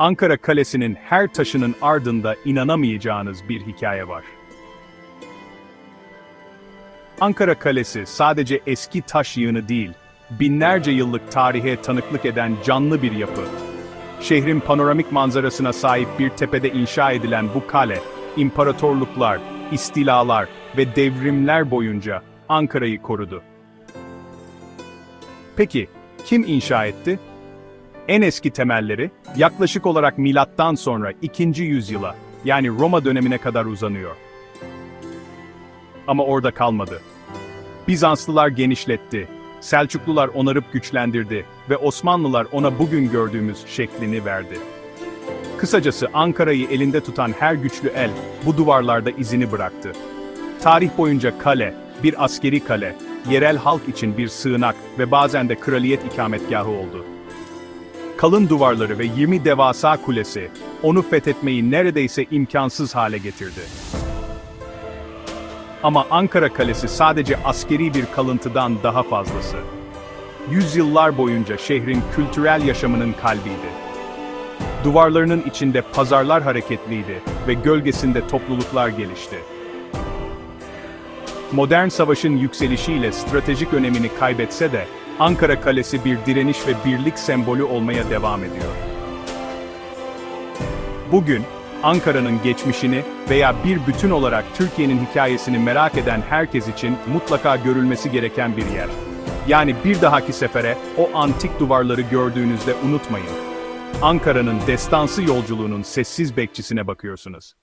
Ankara Kalesi'nin her taşının ardında inanamayacağınız bir hikaye var. Ankara Kalesi sadece eski taş yığını değil, binlerce yıllık tarihe tanıklık eden canlı bir yapı. Şehrin panoramik manzarasına sahip bir tepede inşa edilen bu kale, imparatorluklar, istilalar ve devrimler boyunca Ankara'yı korudu. Peki, kim inşa etti? En eski temelleri, yaklaşık olarak milattan sonra 2. yüzyıla, yani Roma dönemine kadar uzanıyor. Ama orada kalmadı. Bizanslılar genişletti, Selçuklular onarıp güçlendirdi ve Osmanlılar ona bugün gördüğümüz şeklini verdi. Kısacası Ankara'yı elinde tutan her güçlü el bu duvarlarda izini bıraktı. Tarih boyunca kale, bir askeri kale, yerel halk için bir sığınak ve bazen de kraliyet ikametgahı oldu. Kalın duvarları ve 20 devasa kulesi, onu fethetmeyi neredeyse imkansız hale getirdi. Ama Ankara Kalesi sadece askeri bir kalıntıdan daha fazlası. Yüzyıllar boyunca şehrin kültürel yaşamının kalbiydi. Duvarlarının içinde pazarlar hareketliydi ve gölgesinde topluluklar gelişti. Modern savaşın yükselişiyle stratejik önemini kaybetse de, Ankara Kalesi bir direniş ve birlik sembolü olmaya devam ediyor. Bugün, Ankara'nın geçmişini veya bir bütün olarak Türkiye'nin hikayesini merak eden herkes için mutlaka görülmesi gereken bir yer. Yani bir dahaki sefere o antik duvarları gördüğünüzde unutmayın. Ankara'nın destansı yolculuğunun sessiz bekçisine bakıyorsunuz.